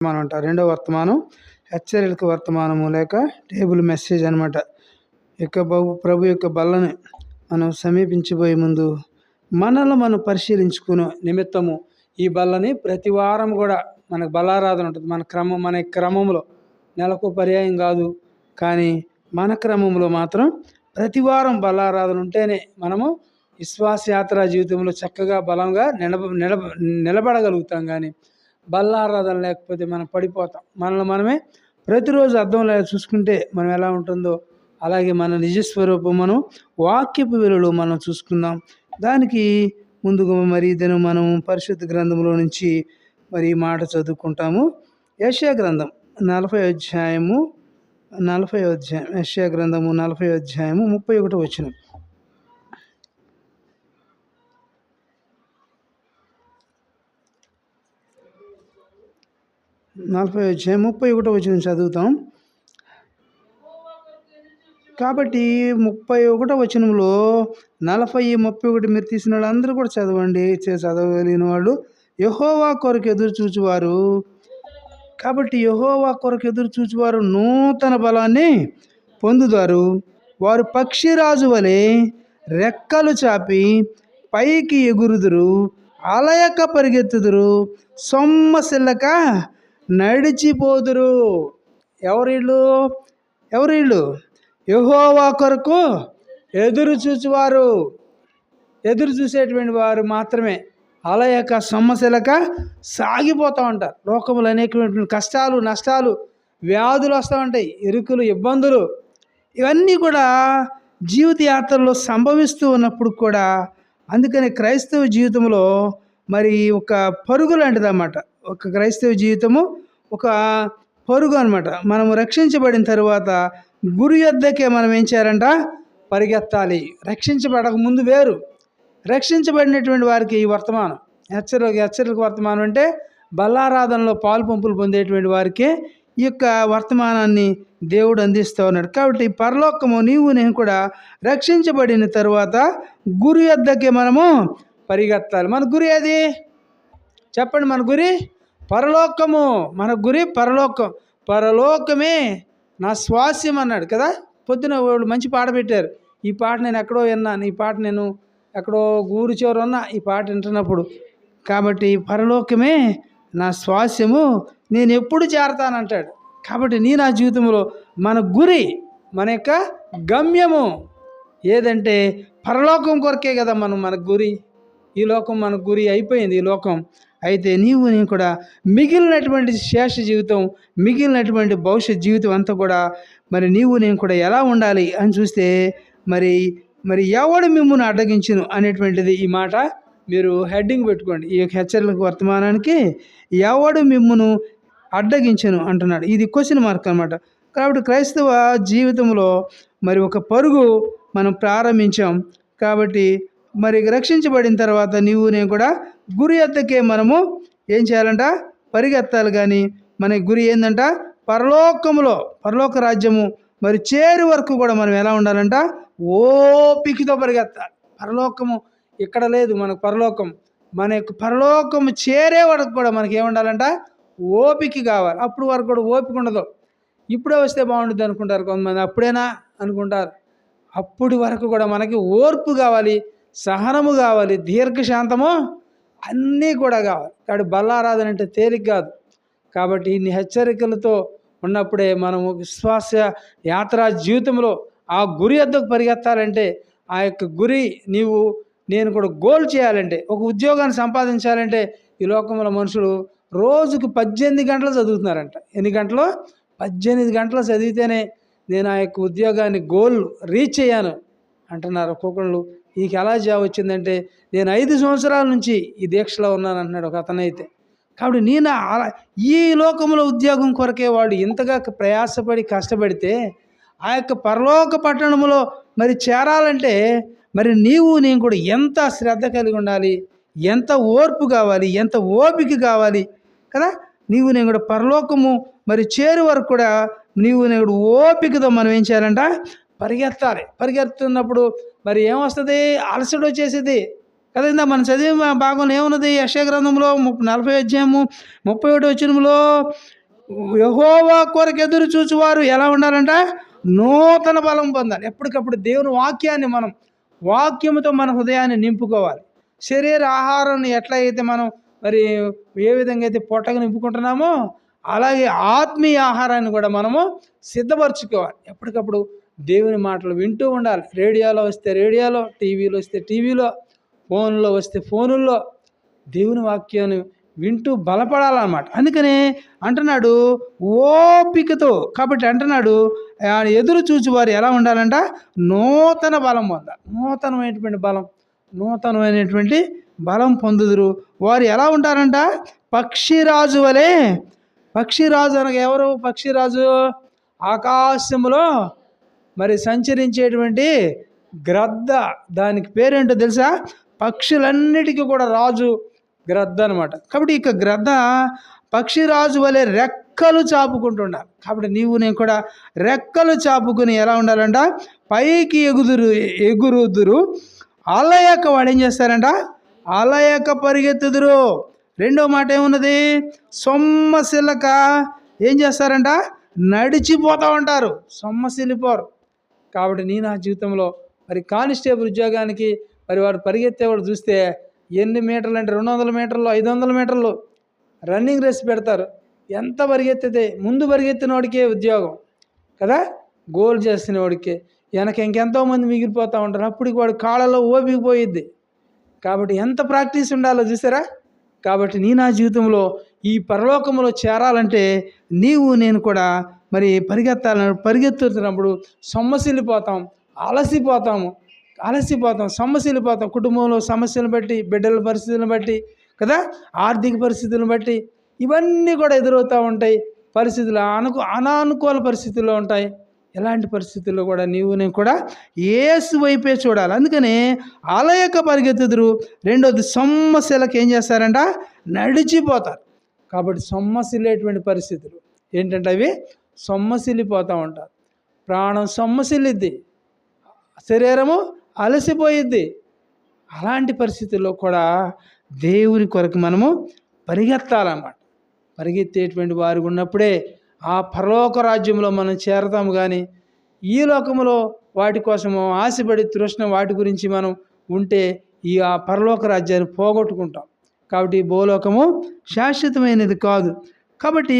వర్తమానం అంట. రెండో వర్తమానం హెచ్చరికలకు వర్తమానము లేక టేబుల్ మెసేజ్ అనమాట యొక్క బాబు ప్రభు యొక్క బల్లని మనం సమీపించబోయే ముందు మనల్ని మనం పరిశీలించుకునే నిమిత్తము ఈ బల్లని ప్రతి వారం కూడా మనకు బలారాధన ఉంటుంది. మన క్రమం మన క్రమంలో నెలకు పర్యాయం కాదు. కానీ మన క్రమంలో మాత్రం ప్రతి వారం బలారాధన ఉంటేనే మనము విశ్వాసయాత్ర జీవితంలో చక్కగా బలంగా నిలబ నిలబ నిలబడగలుగుతాం. కానీ బల్లారాధన లేకపోతే మనం పడిపోతాం. మనల్ని మనమే ప్రతిరోజు అర్థంలో చూసుకుంటే మనం ఎలా ఉంటుందో అలాగే మన నిజస్వరూపం మనం వాక్యపు విలువలు మనం చూసుకుందాం. దానికి ముందుగా మరి దినం మనం పరిశుద్ధ గ్రంథంలో నుంచి మరి మాట చదువుకుంటాము. యశా గ్రంథం నలభై అధ్యాయము నలభై అధ్యాయం యశా గ్రంథము నలభై అధ్యాయము ముప్పై ఒకటి వచ్చిన నలభై అధ్యాయం ముప్పై ఒకటో వచ్చిన చదువుతాం. కాబట్టి ముప్పై ఒకటో వచనంలో నలభై ముప్పై ఒకటి మీరు తీసిన వాళ్ళు అందరూ కూడా చదవండి. చే- చదవగలిగిన వాళ్ళు యహోవా కొరకు ఎదురు చూచువారు. కాబట్టి యహోవా కొరకు ఎదురు చూచువారు నూతన బలాన్ని పొందుతారు. వారు పక్షిరాజు వలె రెక్కలు చాపి పైకి ఎగురుదురు అలయక పరిగెత్తుదురు సొమ్మసిల్లక నడిచిపోదురు. ఎవరిళ్ళు? ఎవరిళ్ళు? యహోవా కొరకు ఎదురు చూచువారు. ఎదురు చూసేటువంటి వారు మాత్రమే. అలా యొక్క సమస్యలక సాగిపోతూ ఉంటారు. లోకములు అనేకమైనటువంటి కష్టాలు నష్టాలు వ్యాధులు వస్తూ ఉంటాయి. ఇరుకులు ఇబ్బందులు. ఇవన్నీ కూడా జీవిత యాత్రలో సంభవిస్తూ ఉన్నప్పుడు కూడా అందుకని క్రైస్తవ జీవితంలో మరి ఒక పరుగు లాంటిదన్నమాట. ఒక క్రైస్తవ జీవితము ఒక పరుగు అనమాట మనము రక్షించబడిన తర్వాత గురు యొద్దకే మనం ఏం చేయాలంట? పరిగెత్తాలి. రక్షించబడక ముందు వేరు. రక్షించబడినటువంటి వారికి ఈ వర్తమానం. హెచ్చరిక హెచ్చరిక వర్తమానం అంటే బల్లారాధనలో పాలు పంపులు పొందేటువంటి వారికి ఈ యొక్క వర్తమానాన్ని దేవుడు అందిస్తూ ఉన్నాడు. కాబట్టి పరలోకము నీవు నేను కూడా రక్షించబడిన తరువాత గురి యొద్దకే మనము పరిగెత్తాలి. మన గురి అది చెప్పండి మన గురి. పరలోకము మన గురి పరలోకం పరలోకమే నా స్వాస్యం అన్నాడు కదా? పొద్దున వాళ్ళు మంచి పాట పెట్టారు. ఈ పాట నేను ఎక్కడో విన్నాను ఈ పాట నేను ఎక్కడో ఊరు చివర ఉన్నా ఈ పాట వింటున్నప్పుడు. కాబట్టి పరలోకమే నా స్వాస్యము నేను ఎప్పుడు చేరతానంటాడు. కాబట్టి నీ నా జీవితంలో మన గురి మన యొక్క గమ్యము ఏదంటే పరలోకం కొరకే కదా మనం మన గురి. ఈ లోకం మన గురి అయిపోయింది ఈ లోకం. అయితే నీవు నేను కూడా మిగిలినటువంటి శేష జీవితం మిగిలినటువంటి భవిష్యత్ జీవితం అంతా కూడా మరి నీవు నేను కూడా ఎలా ఉండాలి అని చూస్తే మరి మరి ఎవడు మిమ్మల్ని అడ్డగించును అనేటువంటిది ఈ మాట మీరు హెడ్డింగ్ పెట్టుకోండి. ఈ యొక్క హెచ్చరికలకు వర్తమానానికి ఎవడు మిమ్మను అడ్డగించను అంటున్నాడు. ఇది క్వశ్చన్ మార్క్ అనమాట కాబట్టి క్రైస్తవ జీవితంలో మరి ఒక పరుగు మనం ప్రారంభించాం. కాబట్టి మరి రక్షించబడిన తర్వాత నీవు నేను కూడా గురి ఎద్దకే మనము ఏం చేయాలంట? పరిగెత్తాలి కానీ మన గురి ఏంటంట పరలోకములో పరలోక రాజ్యము మరి చేరు వరకు కూడా మనం ఎలా ఉండాలంట? ఓపికతో పరిగెత్తాలి. పరలోకము ఇక్కడ లేదు మనకు పరలోకం. మన యొక్క పరలోకము చేరే వరకు కూడా మనకి ఏముండాలంట ఓపిక కావాలి. అప్పుడు వరకు కూడా ఓపిక ఉండదు. ఇప్పుడే వస్తే బాగుంటుంది అనుకుంటారు కొంతమంది. అప్పుడేనా అనుకుంటారు. అప్పటి వరకు కూడా మనకి ఓర్పు కావాలి సహనము కావాలి దీర్ఘశాంతము అన్నీ కూడా కావాలి. కాబట్టి బల్లారాధన అంటే తేలిక కాదు. కాబట్టి ఇన్ని హెచ్చరికలతో ఉన్నప్పుడే మనము విశ్వాస యాత్రా జీవితంలో ఆ గురి వద్దకు పరిగెత్తాలంటే ఆ యొక్క గురి నీవు నేను కూడా గోల్ చేయాలంటే ఒక ఉద్యోగాన్ని సంపాదించాలంటే ఈ లోకంలో మనుషులు రోజుకు పద్దెనిమిది గంటలు చదువుతున్నారంట. ఎన్ని గంటలు? పద్దెనిమిది గంటలు చదివితేనే నేను ఆ యొక్క ఉద్యోగాన్ని గోల్ రీచ్ అయ్యాను అంటున్నారు ఒక్కొక్కళ్ళు. నీకు ఎలా జాబ్ వచ్చిందంటే నేను ఐదు సంవత్సరాల నుంచి ఈ దీక్షలో ఉన్నాను అంటున్నాడు ఒక అతనైతే. కాబట్టి నేను అలా ఈ లోకంలో ఉద్యోగం కొరకే వాడు ఇంతగా ప్రయాసపడి కష్టపడితే ఆ యొక్క పరలోక పట్టణంలో మరి చేరాలంటే మరి నీవు నేను కూడా ఎంత శ్రద్ధ కలిగి ఉండాలి ఎంత ఓర్పు కావాలి ఎంత ఓపిక కావాలి కదా? నీవు నేను కూడా పరలోకము మరి చేరు వరకు కూడా నీవు నేను కూడా ఓపికతో మనం ఏం చేయాలంట పరిగెత్తాలి. పరిగెత్తున్నప్పుడు మరి ఏమొస్తుంది? అలసట వచ్చేసింది కదా ఇందా మనం చదివే భాగంలో ఏమున్నది? యశ గ్రంథంలో నలభై అధ్యాయము ముప్పై ఒకటి వచ్చినములో యహోవా కొరకు ఎదురు చూచువారు ఎలా ఉండాలంట? నూతన బలం పొందాలి. ఎప్పటికప్పుడు దేవుని వాక్యాన్ని మనం వాక్యముతో మన హృదయాన్ని నింపుకోవాలి. శరీర ఆహారాన్ని ఎట్లా అయితే మనం మరి ఏ విధంగా అయితే పొట్టగా నింపుకుంటున్నామో అలాగే ఆత్మీయ ఆహారాన్ని కూడా మనము సిద్ధపరచుకోవాలి. ఎప్పటికప్పుడు దేవుని మాటలు వింటూ ఉండాలి. రేడియోలో వస్తే రేడియోలో టీవీలో వస్తే టీవీలో ఫోన్లో వస్తే ఫోనుల్లో దేవుని వాక్యాన్ని వింటూ బలపడాలన్నమాట. అందుకనే అంటున్నాడు ఓపికతో. కాబట్టి అంటున్నాడు ఎదురు చూచి వారు ఎలా ఉండాలంట? నూతన బలం పొందాలి. నూతనమైనటువంటి బలం నూతనమైనటువంటి బలం పొందుదురు. వారు ఎలా ఉంటారంట? పక్షిరాజు వలె. పక్షిరాజు అనగా ఎవరు? పక్షిరాజు ఆకాశంలో మరి సంచరించేటువంటి గ్రద్ద దానికి పేరేంటో తెలుసా? పక్షులన్నిటికీ కూడా రాజు గ్రద్ద అనమాట కాబట్టి ఇక గ్రద్ద పక్షిరాజు వలె రెక్కలు చాపుకుంటుండాలి. కాబట్టి నీవు నేను కూడా రెక్కలు చాపుకుని ఎలా ఉండాలంట? పైకి ఎగుదురు ఎగురుదురు. అలయక వాడు ఏం చేస్తారంట? అలయక పరిగెత్తుదురు. రెండో మాట ఏమున్నది? సొమ్మసిల్లక ఏం చేస్తారంట? నడిచిపోతూ ఉంటారు. సొమ్మశిలిపోరు. కాబట్టి నీ నా జీవితంలో మరి కానిస్టేబుల్ ఉద్యోగానికి మరి వాడు పరిగెత్తేవాడు చూస్తే ఎన్ని మీటర్లు అంటే రెండు వందల మీటర్లు ఐదు వందల మీటర్లు రన్నింగ్ రేస్ పెడతారు. ఎంత పరిగెత్తితే ముందు పరిగెత్తిన వాడికే ఉద్యోగం కదా? గోల్ చేసిన వాడికే. వెనక ఇంకెంతో మంది మిగిలిపోతూ ఉంటారు. అప్పటికి వాడు కాళ్ళలో ఓపిక పోయిద్ది కాబట్టి ఎంత ప్రాక్టీస్ ఉండాలో చూసారా? కాబట్టి నీ నా జీవితంలో ఈ పరలోకంలో చేరాలంటే నీవు నేను కూడా మరి పరిగెత్తాలని పరిగెత్తుతున్నప్పుడు సొమ్మసిల్లిపోతాం అలసిపోతాము అలసిపోతాం సొమ్మసిల్లిపోతాం. కుటుంబంలో సమస్యలను బట్టి బిడ్డల పరిస్థితులను బట్టి కదా? ఆర్థిక పరిస్థితులను బట్టి ఇవన్నీ కూడా ఎదురవుతూ ఉంటాయి. పరిస్థితులు అనుకు అనానుకూల పరిస్థితుల్లో ఉంటాయి. ఎలాంటి పరిస్థితుల్లో కూడా నీవు నేను కూడా ఏసు వైపే చూడాలి. అందుకనే ఆలయక పరిగెత్తుదురు. రెండోది సమస్యలకు ఏం చేస్తారంట? నడిచిపోతారు. కాబట్టి సొమ్మసిల్లేటువంటి పరిస్థితులు. ఏంటంటే అవి సొమ్మసిల్లిపోతూ ఉంటారు ప్రాణం సొమ్మసిల్లిద్ది. శరీరము అలసిపోయిద్ది. అలాంటి పరిస్థితుల్లో కూడా దేవుని కొరకు మనము పరిగెత్తాలన్నమాట. పరిగెత్తేటువంటి వారు ఉన్నప్పుడే ఆ పరలోక రాజ్యంలో మనం చేరతాము కానీ ఈ లోకములో వాటి కోసము ఆశపడి తృష్ణ వాటి గురించి మనం ఉంటే ఈ ఆ పరలోక రాజ్యాన్ని పోగొట్టుకుంటాం. కాబట్టి ఈ భూలోకము శాశ్వతమైనది కాదు. కాబట్టి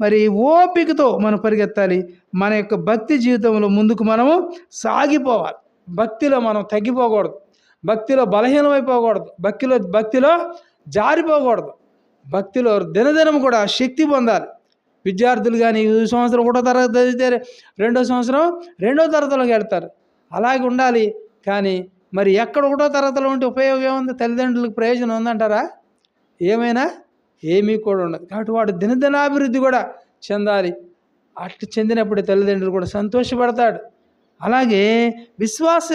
మరి ఓపికతో మనం పరిగెత్తాలి. మన యొక్క భక్తి జీవితంలో ముందుకు మనము సాగిపోవాలి. భక్తిలో మనం తగ్గిపోకూడదు. భక్తిలో బలహీనమైపోకూడదు. భక్తిలో భక్తిలో జారిపోకూడదు. భక్తిలో దినదినం కూడా శక్తి పొందాలి. విద్యార్థులు కానీ ఈ సంవత్సరం ఒకటో తరగతి చదివితే రెండో సంవత్సరం రెండో తరగతిలోకి వెళ్తారు. అలాగే ఉండాలి. కానీ మరి ఎక్కడ ఒకటో తరగతిలో ఉంటే ఉపయోగం ఏముంది? తల్లిదండ్రులకు ప్రయోజనం ఉందంటారా? ఏమైనా ఏమీ కూడా ఉండదు. కాబట్టి వాడు దినదినాభివృద్ధి కూడా చెందాలి. అట్లు చెందినప్పుడు తల్లిదండ్రులు కూడా సంతోషపడతాడు అలాగే విశ్వాస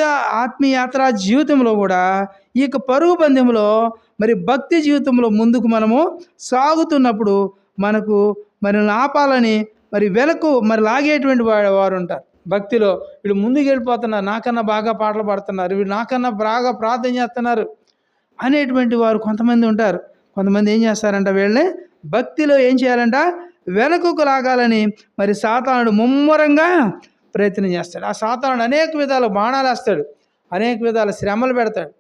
ఆత్మీయాత్ర జీవితంలో కూడా ఈ యొక్క పరుగు పందెంలో మరి భక్తి జీవితంలో ముందుకు మనము సాగుతున్నప్పుడు మనకు మరి ఆపాలని మరి వెనక్కు మరి లాగేటువంటి వారు ఉంటారు. భక్తిలో వీళ్ళు ముందుకు వెళ్ళిపోతున్నారు. నాకన్నా బాగా పాటలు పాడుతున్నారు. వీళ్ళు నాకన్నా బాగా ప్రార్థన చేస్తున్నారు అనేటువంటి వారు కొంతమంది ఉంటారు. కొంతమంది ఏం చేస్తారంట వీళ్ళని భక్తిలో ఏం చేయాలంట? వెనకకు లాగాలని మరి సాతానుడు ముమ్మరంగా ప్రయత్నం చేస్తాడు. ఆ సాతానుడు అనేక విధాల బాణాలు వేస్తాడు. అనేక విధాల శ్రమలు పెడతాడు.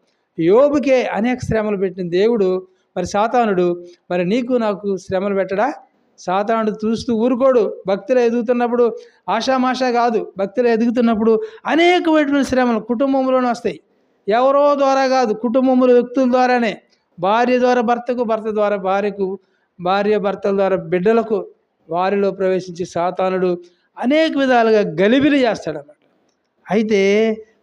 యోబుకే అనేక శ్రమలు పెట్టిన దేవుడు మరి సాతానుడు మరి నీకు నాకు శ్రమలు పెట్టడా? సాతానుడు చూస్తూ ఊరుకోడు. భక్తిలో ఎదుగుతున్నప్పుడు ఆషామాషా కాదు. భక్తిలో ఎదుగుతున్నప్పుడు అనేకమైనటువంటి శ్రమలు కుటుంబంలోనే వస్తాయి. ఎవరో ద్వారా కాదు. కుటుంబంలో వ్యక్తుల ద్వారానే. భార్య ద్వారా భర్తకు భర్త ద్వారా భార్యకు భార్య భర్తల ద్వారా బిడ్డలకు వారిలో ప్రవేశించి సాతానుడు అనేక విధాలుగా గలిబిలి చేస్తాడన్నమాట. అయితే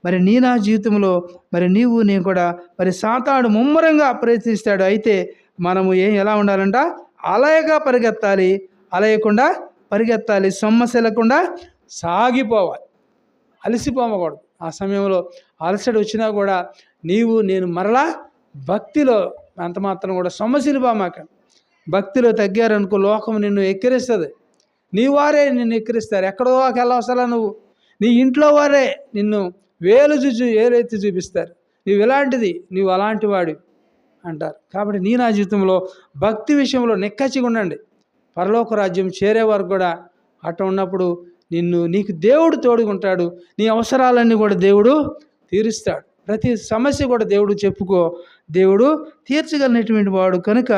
మరి నీ నా జీవితంలో మరి నీవు నేను కూడా మరి సాతాడు ముమ్మరంగా ప్రయత్నిస్తాడు. అయితే మనము ఏం ఎలా ఉండాలంట? అలయగా పరిగెత్తాలి. అలయకుండా పరిగెత్తాలి. సొమ్మసెలకుండా సాగిపోవాలి. అలసిపోమకూడదు. ఆ సమయంలో అలసట వచ్చినా కూడా నీవు నేను మరలా భక్తిలో అంత మాత్రం కూడా సొమ్మసిలిపోమాక భక్తిలో తగ్గారనుకో లోకం నిన్ను ఎక్కిరిస్తుంది. నీ వారే నిన్ను ఎక్కిరిస్తారు. ఎక్కడో వెళ్ళవసలా నువ్వు. నీ ఇంట్లో వారే నిన్ను వేలు చూచు ఏలైతే చూపిస్తారు. నువ్వు ఇలాంటిది నువ్వు అలాంటి వాడు అంటారు. కాబట్టి నీ నా జీవితంలో భక్తి విషయంలో నిక్కచ్చిగా ఉండండి. పరలోక రాజ్యం చేరే వరకు కూడా అట్ట ఉన్నప్పుడు నిన్ను నీకు దేవుడు తోడుకుంటాడు నీ అవసరాలన్నీ కూడా దేవుడు తీరుస్తాడు. ప్రతి సమస్య కూడా దేవుడు చెప్పుకో దేవుడు తీర్చగలిగినటువంటి వాడు. కనుక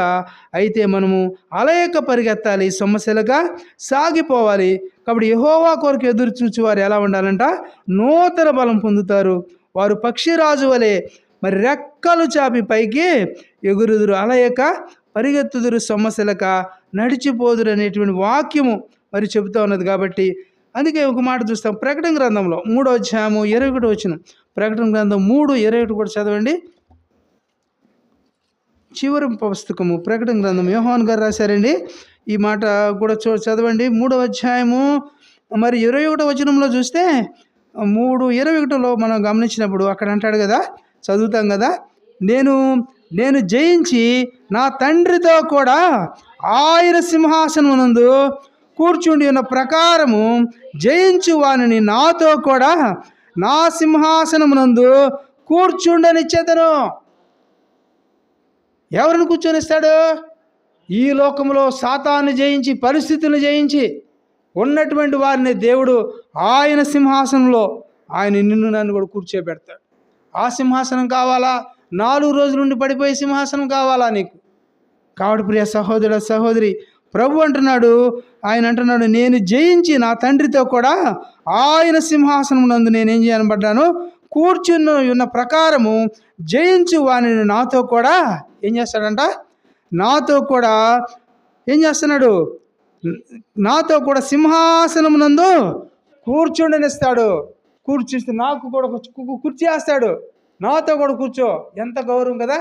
అయితే మనము అలయక పరిగెత్తాలి సమస్యలుగా సాగిపోవాలి. కాబట్టి యహోవా కొరకు ఎదురు చూచి వారు ఎలా ఉండాలంట? నూతన బలం పొందుతారు. వారు పక్షిరాజు వలె మరి రెక్కలు చాపి పైకి ఎగురుదురు. అలయక పరిగెత్తుదురు సమస్యలక నడిచిపోదురు అనేటువంటి వాక్యము మరి చెబుతూ ఉన్నది. కాబట్టి అందుకే ఒక మాట చూస్తాం. ప్రకటన గ్రంథంలో మూడో అధ్యాయము ఇరవై ఒకటి వచ్చిన ప్రకటన గ్రంథం మూడు ఇరవై ఒకటి కూడా చదవండి. చివరి పుస్తకము ప్రకటన గ్రంథం. యోహాన్ గారు రాశారండి. ఈ మాట కూడా చూ చదవండి. మూడవ అధ్యాయము మరి ఇరవై ఒకటో వచనంలో చూస్తే మూడు ఇరవై ఒకటిలో మనం గమనించినప్పుడు అక్కడ అంటాడు కదా చదువుతాం కదా నేను నేను జయించి నా తండ్రితో కూడా ఆయన సింహాసనమునందు కూర్చుండి ఉన్న ప్రకారము జయించు వాని నాతో కూడా నా సింహాసనమునందు కూర్చుండనిచ్చేతను ఎవరిని కూర్చొనిస్తాడు? ఈ లోకంలో సాతాన్ని జయించి పరిస్థితులను జయించి ఉన్నటువంటి వారిని దేవుడు ఆయన సింహాసనంలో ఆయన నిన్ను నన్ను కూడా కూర్చోబెడతాడు. ఆ సింహాసనం కావాలా? నాలుగు రోజుల నుండి పడిపోయే సింహాసనం కావాలా నీకు? కాబట్టి ప్రియ సహోదరుడు సహోదరి ప్రభు అంటున్నాడు ఆయన అంటున్నాడు నేను జయించి నా తండ్రితో కూడా ఆయన సింహాసనం నందు నేనేం చేయనబడ్డాను కూర్చుని ఉన్న ప్రకారము జయించు వాని నాతో కూడా ఏం చేస్తాడంట? నాతో కూడా ఏం చేస్తున్నాడు? నాతో కూడా సింహాసనం నందు కూర్చుండనిస్తాడు. కూర్చిస్తే నాకు కూడా కూర్చేస్తాడు నాతో కూడా కూర్చో. ఎంత గౌరవం కదా?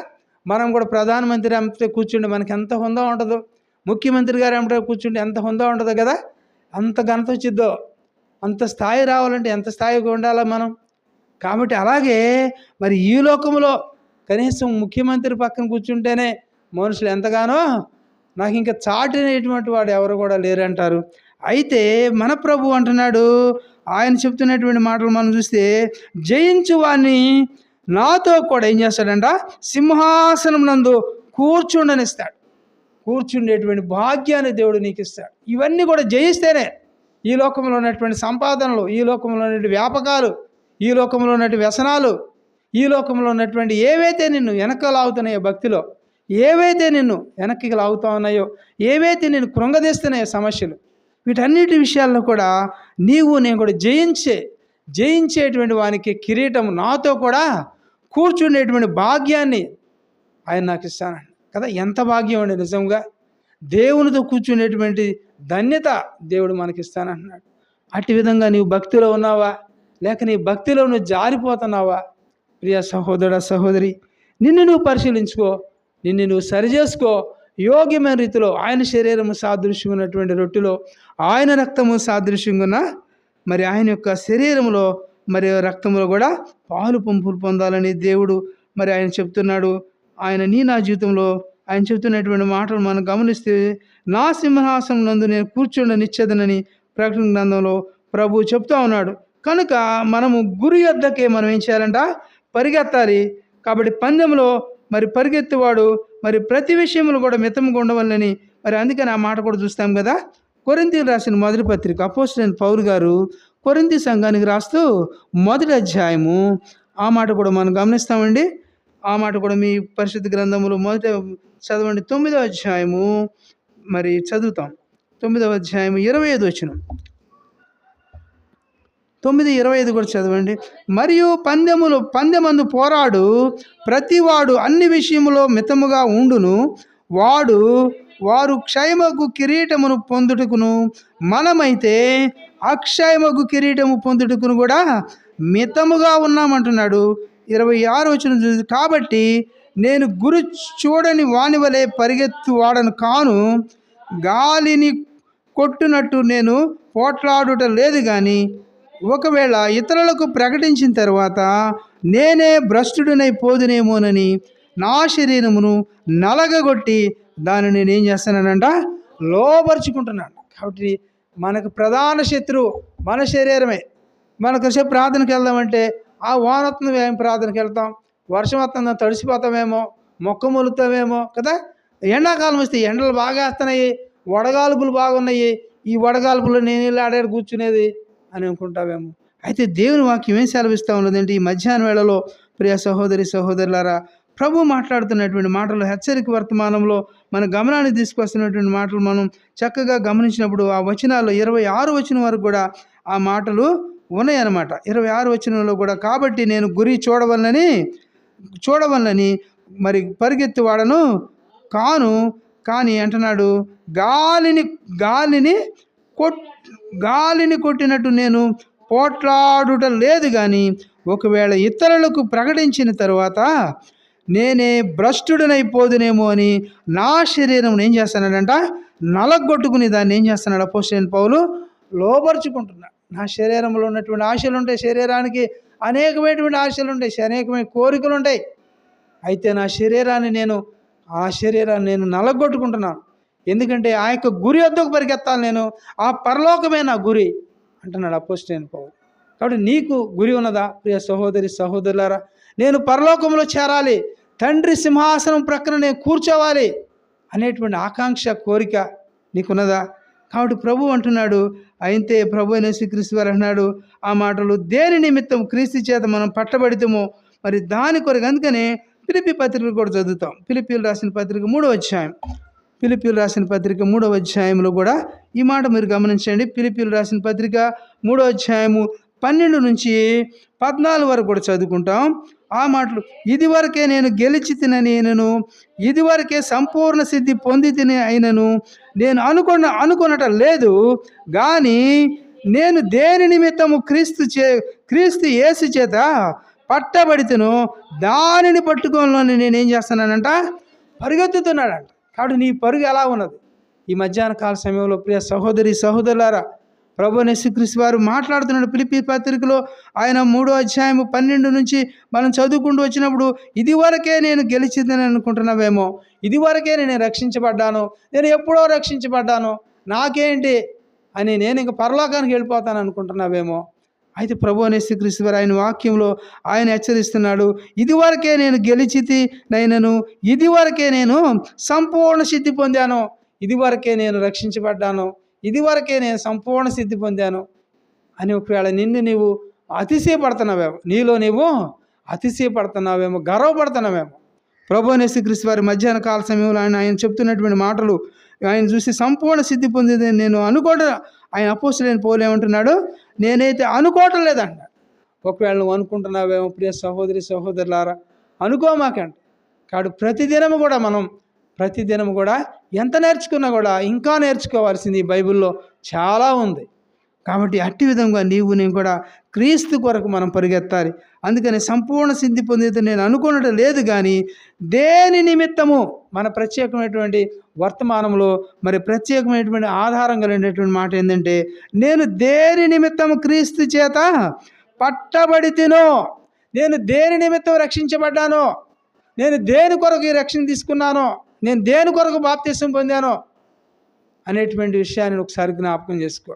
మనం కూడా ప్రధానమంత్రి అంతే కూర్చుండి మనకి ఎంత హుందా ఉంటుందో. ముఖ్యమంత్రి గారు ఏమంటారు? కూర్చుంటే ఎంత హుందా ఉండదు కదా? అంత ఘనత వచ్చిద్దో? అంత స్థాయి రావాలంటే ఎంత స్థాయిగా ఉండాలా మనం? కాబట్టి అలాగే మరి ఈ లోకంలో కనీసం ముఖ్యమంత్రి పక్కన కూర్చుంటేనే మనుషులు ఎంతగానో నాకు ఇంకా చాటినటువంటి వాడు ఎవరు కూడా లేరంటారు. అయితే మన ప్రభు అంటున్నాడు ఆయన చెప్తున్నటువంటి మాటలు మనం చూస్తే జయించు వాణ్ణి నాతో కూడా ఏం చేస్తాడంట? సింహాసనం నందు కూర్చుండనిస్తాడు. కూర్చుండేటువంటి భాగ్యాన్ని దేవుడు నీకు ఇస్తాడు ఇవన్నీ కూడా జయిస్తేనే ఈ లోకంలో ఉన్నటువంటి సంపాదనలు ఈ లోకంలో ఉన్నటువంటి వ్యాపకాలు ఈ లోకంలో ఉన్నటువంటి వ్యసనాలు ఈ లోకంలో ఉన్నటువంటి ఏవైతే నిన్ను వెనక లాగుతున్నాయో భక్తిలో ఏవైతే నిన్ను వెనక్కి లాగుతా ఉన్నాయో ఏవైతే నిన్ను కృంగదీస్తున్నాయో సమస్యలు వీటన్నిటి విషయాల్లో కూడా నీవు నేను కూడా జయించే జయించేటువంటి వానికి కిరీటం నాతో కూడా కూర్చుండేటువంటి భాగ్యాన్ని ఆయన నాకు ఇస్తానండి కదా? ఎంత భాగ్యం అండి నిజంగా. దేవునితో కూర్చునేటువంటి ధన్యత దేవుడు మనకిస్తానంటున్నాడు. అట్టి విధంగా నీవు భక్తిలో ఉన్నావా? లేక నీ భక్తిలో నువ్వు జారిపోతున్నావా? ప్రియ సహోదర సహోదరి నిన్ను నువ్వు పరిశీలించుకో నిన్ను నువ్వు సరిచేసుకో యోగ్యమైన రీతిలో ఆయన శరీరము సాదృశ్యం ఉన్నటువంటి రొట్టెలో ఆయన రక్తము సాదృశ్యంగా ఉన్న మరి ఆయన యొక్క శరీరంలో మరి రక్తంలో కూడా పాలు పంపులు పొందాలని దేవుడు మరి ఆయన చెప్తున్నాడు. ఆయన నీ నా జీవితంలో ఆయన చెప్తున్నటువంటి మాటలు మనం గమనిస్తే నా సింహాసనం నందు నేను కూర్చుండనిచ్చేదనని ప్రకటన గ్రంథంలో ప్రభు చెప్తా ఉన్నాడు. కనుక మనము గురి యొద్దకే మనం ఏం చేయాలంట? పరిగెత్తాలి. కాబట్టి పందెంలో మరి పరిగెత్తేవాడు మరి ప్రతి విషయంలో కూడా మితంగా ఉండవాలని మరి అందుకని ఆ మాట కూడా చూస్తాం కదా? కొరింతి రాసిన మొదటి పత్రిక అపోస్టైన్ పౌరు గారు కొరింతి సంఘానికి రాస్తూ మొదటి అధ్యాయము. ఆ మాట కూడా మనం గమనిస్తామండి. ఆ మాట కూడా మీ పరిశుద్ధ గ్రంథములు మొదట చదవండి. తొమ్మిదవ అధ్యాయము. మరి చదువుతాం. తొమ్మిదవ అధ్యాయము ఇరవై ఐదు వచ్చిన. తొమ్మిది ఇరవై ఐదు కూడా చదవండి. మరియు పందెములు పందెమందు పోరాడు ప్రతివాడు అన్ని విషయములో మితముగా ఉండును. వాడు వారు క్షయమగు కిరీటమును పొందుటకును. మనమైతే అక్షయమగు కిరీటము పొందుటకును కూడా మితముగా ఉన్నామంటున్నాడు. ఇరవై ఆరు వచ్చిన కాబట్టి నేను గురి చూడని వాని వలె పరిగెత్తు వాడను కాను గాలిని కొట్టునట్టు నేను పోట్లాడుట లేదు కానీ ఒకవేళ ఇతరులకు ప్రకటించిన తర్వాత నేనే భ్రష్టుడినై పోదునేమోనని నా శరీరమును నలగగొట్టి దాన్ని నేను ఏం చేస్తానంట లోపరుచుకుంటున్నాను కాబట్టి మనకు ప్రధాన శత్రువు మన శరీరమే. మనకు సేపు ప్రార్థనకి వెళ్దామంటే ఆ వానత్వం ఏం ప్రార్థనకి వెళ్తాం? వర్షం వస్తుందో తడిసిపోతామేమో? మొక్క మొలుతామేమో? కదా? ఎండాకాలం వస్తే ఎండలు బాగా వేస్తున్నాయి వడగాల్పులు బాగున్నాయి. ఈ వడగాల్పులు నేను వెళ్ళి ఆడాడు కూర్చునేది అని అనుకుంటామేమో. అయితే దేవుని వాక్యం ఏం సెలవిస్తూ ఉన్నదంటే ఈ మధ్యాహ్న వేళలో ప్రియ సహోదరి సహోదరులారా ప్రభు మాట్లాడుతున్నటువంటి మాటలు హెచ్చరిక వర్తమానంలో మన గమనాన్ని తీసుకొస్తున్నటువంటి మాటలు మనం చక్కగా గమనించినప్పుడు ఆ వచనాల్లో ఇరవై ఆరు వచనం వరకు కూడా ఆ మాటలు ఉన్నాయన్నమాట. ఇరవై ఆరు వచనంలో కూడా కాబట్టి నేను గురి చూడవలనని చూడవలనని మరి పరిగెత్తి వాడను కాను కానీ అంటున్నాడు గాలిని గాలిని కొట్ గాలిని కొట్టినట్టు నేను పోట్లాడుట లేదు కానీ ఒకవేళ ఇతరులకు ప్రకటించిన తర్వాత నేనే భ్రష్టుడనైపోదునేమో అని నా శరీరం ఏం చేస్తున్నాడంట? నలగొట్టుకుని దాన్ని ఏం చేస్తున్నాడు అపోజిషన్ పౌలు? లోపరుచుకుంటున్నాడు నా శరీరంలో ఉన్నటువంటి ఆశలు ఉంటాయి. శరీరానికి అనేకమైనటువంటి ఆశలు ఉంటాయి. అనేకమైన కోరికలు ఉంటాయి. అయితే నా శరీరాన్ని నేను ఆ శరీరాన్ని నేను నలగొట్టుకుంటున్నాను. ఎందుకంటే ఆ యొక్క గురి వద్దకు పరిగెత్తాలి నేను. ఆ పరలోకమే నా గురి అంటున్నాడు నేను పౌలు. కాబట్టి నీకు గురి ఉన్నదా? ప్రియ సహోదరి సహోదరులారా నేను పరలోకంలో చేరాలి. తండ్రి సింహాసనం ప్రక్కన నేను కూర్చోవాలి అనేటువంటి ఆకాంక్ష కోరిక నీకున్నదా? కాబట్టి ప్రభు అంటున్నాడు అయితే ప్రభు అయిన శ్రీక్రీస్తు వారు అంటున్నాడు ఆ మాటలు దేని నిమిత్తం క్రీస్తు చేత మనం పట్టబడితేమో మరి దాని కొరకు అందుకనే పిలిపి పత్రిక కూడా చదువుతాం. పిలిపిలు రాసిన పత్రిక మూడో అధ్యాయం. పిలిపిలు రాసిన పత్రిక మూడవ అధ్యాయంలో కూడా ఈ మాట మీరు గమనించండి. పిలిపిలు రాసిన పత్రిక మూడో అధ్యాయము పన్నెండు నుంచి పద్నాలుగు వరకు కూడా చదువుకుంటాం. ఆ మాటలు ఇదివరకే నేను గెలిచి తినని అయినను ఇదివరకే సంపూర్ణ సిద్ధి పొంది తిని అయినను నేను అనుకున్న అనుకున్నట లేదు కానీ నేను దేని నిమిత్తము క్రీస్తు చే క్రీస్తు ఏసు చేత పట్టబడితేను దానిని పట్టుకోవాలని నేను ఏం చేస్తున్నానంట? పరిగెత్తుతున్నాడంట. కాబట్టి నీ పరుగు ఎలా ఉన్నది? ఈ మధ్యాహ్న కాల సమయంలో ప్రియ సహోదరి సహోదరులారా ప్రభు నెసుక్రీస్తు వారు మాట్లాడుతున్నాడు పిలిపి పత్రికలో. ఆయన మూడో అధ్యాయము పన్నెండు నుంచి మనం చదువుకుంటూ వచ్చినప్పుడు ఇదివరకే నేను గెలిచిందని అనుకుంటున్నావేమో? ఇది వరకే నేను రక్షించబడ్డాను. నేను ఎప్పుడో రక్షించబడ్డాను. నాకేంటి? అని నేను ఇంక పరలోకానికి వెళ్ళిపోతాను అనుకుంటున్నావేమో? అయితే ప్రభు అనే శ్రీకృష్ణ ఆయన వాక్యంలో ఆయన హెచ్చరిస్తున్నాడు ఇదివరకే నేను గెలిచితి నైనను ఇదివరకే నేను సంపూర్ణ సిద్ధి పొందాను. ఇదివరకే నేను రక్షించబడ్డాను. ఇదివరకే నేను సంపూర్ణ సిద్ధి పొందాను అని ఒకవేళ నిన్ను నీవు అతిశయపడుతున్నావేమో నీలో నీవు అతిశయపడుతున్నావేమో గర్వపడుతున్నావేమో ప్రభు అనే వారి మధ్యాహ్న కాల సమయంలో ఆయన ఆయన చెప్తున్నటువంటి మాటలు ఆయన చూసి సంపూర్ణ సిద్ధి పొందింది నేను అనుకోవడం ఆయన అపోసలేని పోలేమంటున్నాడు నేనైతే అనుకోవటం లేదంట ఒకవేళ నువ్వు అనుకుంటున్నావేమో ప్రియ సహోదరి సహోదరులారా అనుకోమాకండి. కాడు ప్రతిదినము కూడా మనం ప్రతిదినం కూడా ఎంత నేర్చుకున్నా కూడా ఇంకా నేర్చుకోవాల్సింది ఈ బైబిల్లో చాలా ఉంది. కాబట్టి అట్టి విధంగా నీవు నేను కూడా క్రీస్తు కొరకు మనం పరిగెత్తాలి. అందుకని సంపూర్ణ సిద్ధి పొందితే నేను అనుకున్నట్టు లేదు కానీ దేని నిమిత్తము మన ప్రత్యేకమైనటువంటి వర్తమానంలో మరి ప్రత్యేకమైనటువంటి ఆధారం కలిగినటువంటి మాట ఏంటంటే నేను దేని నిమిత్తము క్రీస్తు చేత పట్టబడి తినో నేను దేని నిమిత్తం రక్షించబడ్డానో నేను దేని కొరకు ఈ రక్షణ తీసుకున్నానో నేను దేని కొరకు బాప్తీసం పొందానో అనేటువంటి విషయాన్ని ఒకసారి జ్ఞాపకం చేసుకో.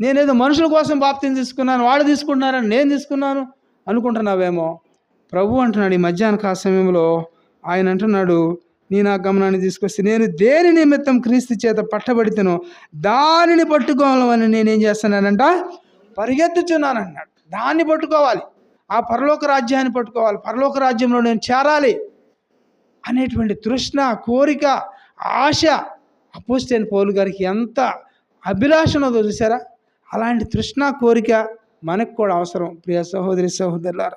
నేనేదో మనుషుల కోసం బాప్తీసం తీసుకున్నాను వాళ్ళు తీసుకుంటున్నారని నేను తీసుకున్నాను అనుకుంటున్నావేమో? ప్రభు అంటున్నాడు ఈ మధ్యాహ్న కా సమయంలో ఆయన అంటున్నాడు నీ నా గమనాన్ని తీసుకొస్తే నేను దేని నిమిత్తం క్రీస్తు చేత పట్టబడితేనో దానిని పట్టుకోవాలని నేనేం చేస్తున్నానంట? పరిగెత్తుచున్నానన్నాడు. దాన్ని పట్టుకోవాలి. ఆ పరలోక రాజ్యాన్ని పట్టుకోవాలి. పరలోక రాజ్యంలో నేను చేరాలి. అనేటువంటి తృష్ణ కోరిక ఆశ. అపోస్టైన్ పౌలు గారికి ఎంత అభిలాష చూసారా అలాంటి తృష్ణ కోరిక మనకు కూడా అవసరం ప్రియ సహోదరి సహోదరులారా.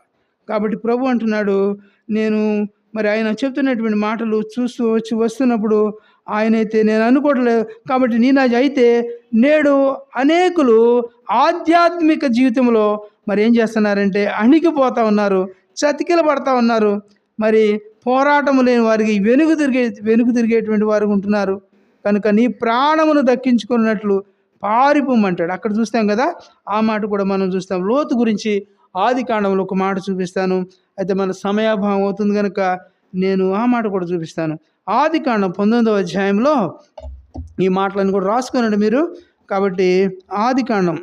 కాబట్టి ప్రభు అంటున్నాడు నేను మరి ఆయన చెప్తున్నటువంటి మాటలు చూస్తూ వచ్చి వస్తున్నప్పుడు ఆయనైతే నేను అనుకోవట్లేదు. కాబట్టి నేను అది అయితే నేడు అనేకులు ఆధ్యాత్మిక జీవితంలో మరి ఏం చేస్తున్నారంటే అణిగిపోతూ ఉన్నారు చతికిల పడతా ఉన్నారు. మరి పోరాటము లేని వారికి వెనుక తిరిగే వెనుక తిరిగేటువంటి వారు ఉంటున్నారు. కనుక నీ ప్రాణమును దక్కించుకున్నట్లు పారిపోమంటాడు. అక్కడ చూస్తాం కదా ఆ మాట కూడా మనం చూస్తాం. లోతు గురించి ఆది కాండంలో ఒక మాట చూపిస్తాను. అయితే మన సమయాభావం అవుతుంది కనుక నేను ఆ మాట కూడా చూపిస్తాను. ఆది కాండం పంతొమ్మిదవ అధ్యాయంలో ఈ మాటలను కూడా రాసుకున్నాడు మీరు. కాబట్టి ఆది కాండం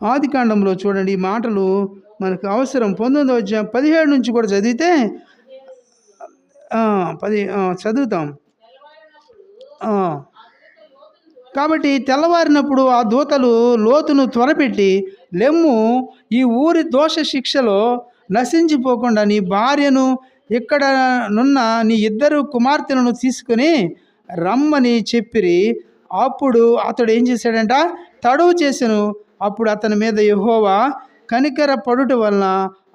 ఆది కాండంలో చూడండి ఈ మాటలు మనకు అవసరం. పంతొమ్మిది అధ్యాయం పదిహేడు నుంచి కూడా చదివితే పది చదువుతాం. కాబట్టి తెల్లవారినప్పుడు ఆ దూతలు లోతును త్వరపెట్టి లెమ్ము ఈ ఊరి దోష శిక్షలో నశించిపోకుండా నీ భార్యను ఇక్కడ నున్న నీ ఇద్దరు కుమార్తెలను తీసుకుని రమ్మని చెప్పిరి. అప్పుడు అతడు ఏం చేశాడంట తడువు చేసెను అప్పుడు అతని మీద యహోవా కనికర పడుట వలన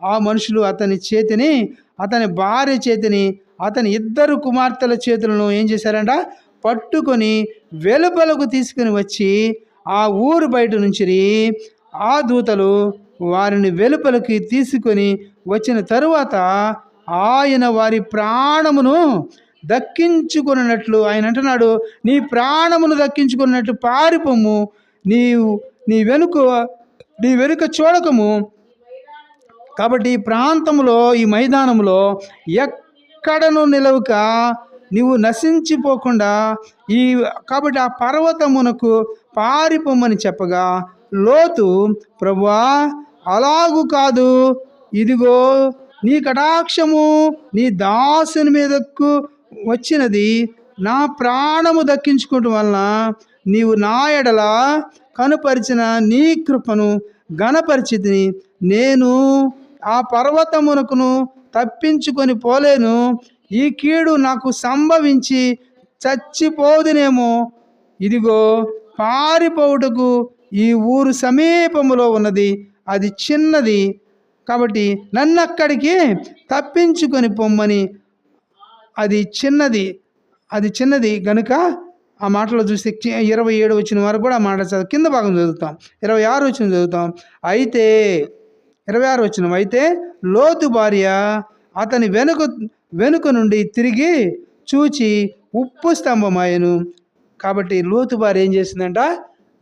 ఆ మనుషులు అతని చేతిని అతని భార్య చేతిని అతని ఇద్దరు కుమార్తెల చేతులను ఏం చేశారంట? పట్టుకొని వెలుపలకు తీసుకుని వచ్చి ఆ ఊరు బయట నుంచి ఆ దూతలు వారిని వెలుపలకి తీసుకొని వచ్చిన తరువాత ఆయన వారి ప్రాణమును దక్కించుకున్నట్లు ఆయన అంటున్నాడు. నీ ప్రాణమును దక్కించుకున్నట్లు పారిపోము నీవు నీ వెనుక నీ వెనుక చూడకము. కాబట్టి ఈ ప్రాంతంలో ఈ మైదానంలో ఎక్కడను నిలవక నీవు నశించిపోకుండా ఈ కాబట్టి ఆ పర్వతమునకు పారిపోమని చెప్పగా లోతు ప్రభువా అలాగు కాదు. ఇదిగో నీ కటాక్షము నీ దాసుని మీదకు వచ్చినది. నా ప్రాణము దక్కించుకోవటం వలన నీవు నా ఎడల కనుపరిచిన నీ కృపను గణపరిచితిని నేను ఆ పర్వతమునకును తప్పించుకొని పోలేను. ఈ కీడు నాకు సంభవించి చచ్చిపోదునేమో. ఇదిగో పారిపోవుటకు ఈ ఊరు సమీపములో ఉన్నది. అది చిన్నది. కాబట్టి నన్నక్కడికి తప్పించుకొని పొమ్మని. అది చిన్నది. అది చిన్నది గనుక ఆ మాటలో చూస్తే ఇరవై ఏడు వచ్చిన వరకు కూడా ఆ మాట చదువు కింద భాగం చదువుతాం. ఇరవై ఆరు వచ్చిన చదువుతాం. అయితే ఇరవై ఆరు వచ్చిన అయితే లోతు భార్య అతని వెనుక వెనుక నుండి తిరిగి చూచి ఉప్పు స్తంభమాయను. కాబట్టి లోతు భార్య ఏం చేసిందంట?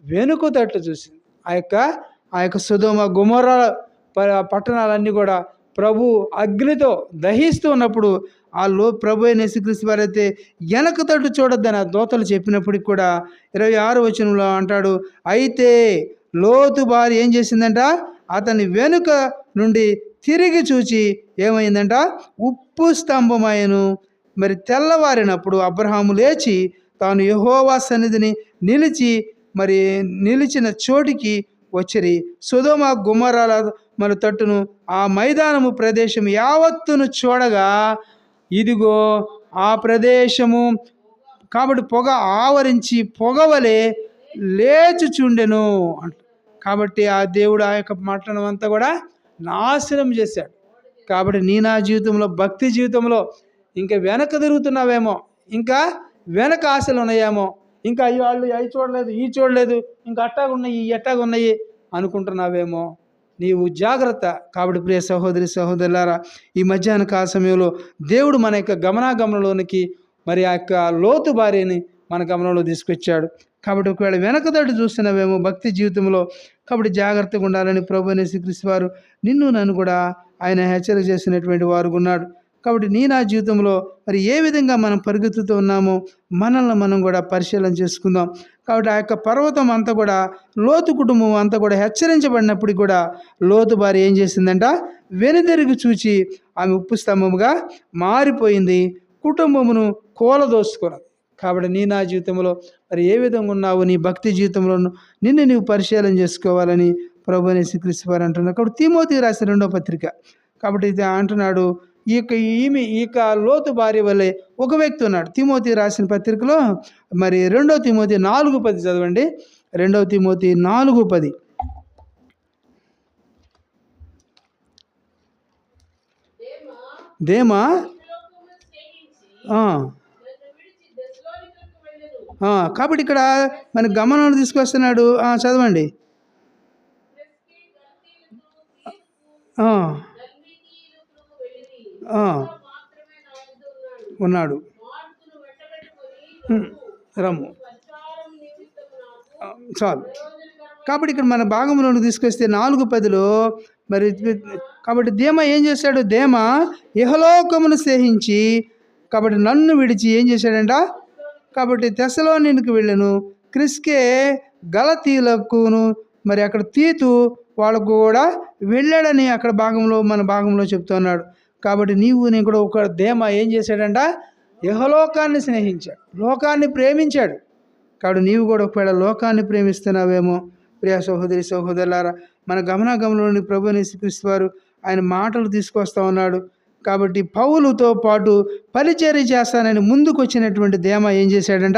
వెనుక తట్టు చూసింది. ఆ యొక్క ఆ యొక్క సుధోమ గుమర ప- పట్టణాలన్నీ కూడా ప్రభు అగ్నితో దహిస్తూ ఉన్నప్పుడు ఆ ప్రభు అయిన యేసుక్రీస్తు వారైతే అయితే వెనక తట్టు చూడొద్దని ఆ దోతలు చెప్పినప్పటికి కూడా ఇరవై ఆరు వచనంలో అంటాడు అయితే లోతు భార్య ఏం చేసిందంట? అతని వెనుక నుండి తిరిగి చూచి ఏమైందంట? ఉప్పు స్తంభమాయను. మరి తెల్లవారినప్పుడు అబ్రహాము లేచి తాను యహోవా సన్నిధిని నిలిచి మరి నిలిచిన చోటికి వచ్చిరి. సుధోమ గుమరాల మన తట్టును ఆ మైదానము ప్రదేశం యావత్తును చూడగా ఇదిగో ఆ ప్రదేశము కాబట్టి పొగ ఆవరించి పొగవలే లేచుచుండెను అంట. కాబట్టి ఆ దేవుడు ఆ యొక్క పట్టణం అంతా కూడా నాశనం చేశాడు. కాబట్టి నీ నా జీవితంలో భక్తి జీవితంలో ఇంకా వెనక తిరుగుతున్నావేమో ఇంకా వెనక ఆశలు ఉన్నాయేమో ఇంకా అయ్యి వాళ్ళు అవి చూడలేదు ఈ చూడలేదు ఇంకా అట్టాగున్నాయి ఈ ఎట్టాగా అనుకుంటున్నావేమో నీవు జాగ్రత్త. కాబట్టి ప్రియ సహోదరి సహోదరులారా ఈ మధ్యాహ్న కాల సమయంలో దేవుడు మన యొక్క గమనాగమనంలోనికి మరి ఆ యొక్క లోతు భార్యని మన గమనంలో తీసుకొచ్చాడు. కాబట్టి ఒకవేళ వెనకదడు చూస్తున్నావేమో భక్తి జీవితంలో కాబట్టి జాగ్రత్తగా ఉండాలని ప్రభు అనే శ్రీకృష్ణ వారు నిన్ను నన్ను కూడా ఆయన హెచ్చరిక చేసినటువంటి వారు ఉన్నాడు కాబట్టి నీ నా జీవితంలో మరి ఏ విధంగా మనం పరిగెత్తుతూ ఉన్నామో మనల్ని మనం కూడా పరిశీలన చేసుకుందాం. కాబట్టి ఆ యొక్క పర్వతం అంతా కూడా లోతు కుటుంబం అంతా కూడా హెచ్చరించబడినప్పుడు కూడా లోతు భార్య ఏం చేసిందంట? వెనుదిరిగి చూచి ఆమె ఉప్పు స్తంభముగా మారిపోయింది. కుటుంబమును కూలదోసుకున్నది. కాబట్టి నీ నా జీవితంలో మరి ఏ విధంగా ఉన్నావు? నీ భక్తి జీవితంలో నిన్ను నీవు పరిశీలన చేసుకోవాలని ప్రభు అనేసి శ్రీకృష్ణ అంటున్నాడు కాబట్టి తిమోతి రాసిన రెండో పత్రిక. కాబట్టి ఇది అంటున్నాడు ఈ యొక్క ఈమె ఈ యొక్క లోతు భార్య వల్లే ఒక వ్యక్తి ఉన్నాడు. తిమోతి రాసిన పత్రికలో మరి రెండవ తిమోతి నాలుగు పది చదవండి. రెండవ తిమోతి నాలుగు పది. దేమా? కాబట్టి ఇక్కడ మన గమనంలో తీసుకొస్తున్నాడు. చదవండి. ఉన్నాడు. రమ్ము. చాలు. కాబట్టి ఇక్కడ మన భాగంలోకి తీసుకొస్తే నాలుగు పదిలో మరి కాబట్టి దేమ ఏం చేశాడు? దేమ ఇహలోకమును సేహించి కాబట్టి నన్ను విడిచి ఏం చేశాడంట? కాబట్టి తెసలోనికి వెళ్ళను. క్రిస్కే గలతీలకును మరి అక్కడ తీతు వాళ్ళకు కూడా వెళ్ళాడని అక్కడ భాగంలో మన భాగంలో చెప్తున్నాడు. కాబట్టి నీవు నేను కూడా ఒక దేమ ఏం చేశాడంట? యహలోకాన్ని స్నేహించాడు. లోకాన్ని ప్రేమించాడు. కాబట్టి నీవు కూడా ఒకవేళ లోకాన్ని ప్రేమిస్తున్నావేమో ప్రియా సహోదరి సహోదరులారా మన గమనాగమనంలోని ప్రభుని క్రీస్తు ఆయన మాటలు తీసుకొస్తా ఉన్నాడు. కాబట్టి పౌలుతో పాటు పరిచర్య చేస్తానని ముందుకు వచ్చినటువంటి దేమ ఏం చేశాడంట?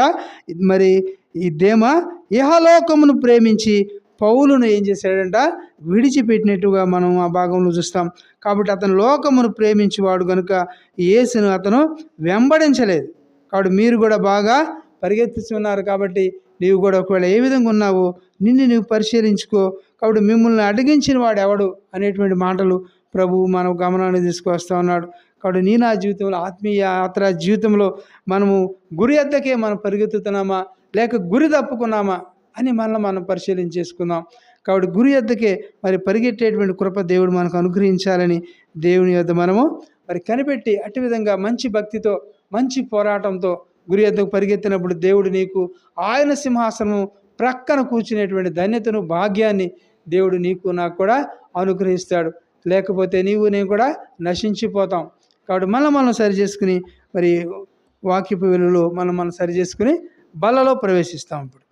మరి ఈ దేమ ఇహలోకమును ప్రేమించి పౌలును ఏం చేశాడంట? విడిచిపెట్టినట్టుగా మనం ఆ భాగంలో చూస్తాం. కాబట్టి అతను లోకమును ప్రేమించేవాడు కనుక యేసును అతను వెంబడించలేదు. కాబట్టి మీరు కూడా బాగా పరిగెత్తుతున్నారు కాబట్టి నీవు కూడా ఒకవేళ ఏ విధంగా ఉన్నావో నిన్ను నువ్వు పరిశీలించుకో. కాబట్టి మిమ్మల్ని అడిగించిన వాడు ఎవడు అనేటువంటి మాటలు ప్రభువు మన గమనాన్ని తీసుకువస్తూ ఉన్నాడు. కాబట్టి నీ నా జీవితంలో ఆత్మీయ యాత్ర జీవితంలో మనము గురి ఎద్దకే మనం పరిగెత్తుతున్నామా? లేక గురి తప్పుకున్నామా? అని మళ్ళీ మనం పరిశీలన చేసుకుందాం. కాబట్టి గురి ఎద్దకే మరి పరిగెట్టేటువంటి కృప దేవుడు మనకు అనుగ్రహించాలని దేవుని యొద్ద మనము మరి కనిపెట్టి అట్టి విధంగా మంచి భక్తితో మంచి పోరాటంతో గురి ఎద్దకు పరిగెత్తినప్పుడు దేవుడు నీకు ఆయన సింహాసనము ప్రక్కన కూర్చునేటువంటి ధన్యతను భాగ్యాన్ని దేవుడు నీకు నాకు కూడా అనుగ్రహిస్తాడు. లేకపోతే నీవు నేను కూడా నశించిపోతాం. కాబట్టి మనం మనం సరి చేసుకుని మరి వాక్యపు వెలుగులో మనం మనం సరి చేసుకుని బలలో ప్రవేశిస్తాం ఇప్పుడు.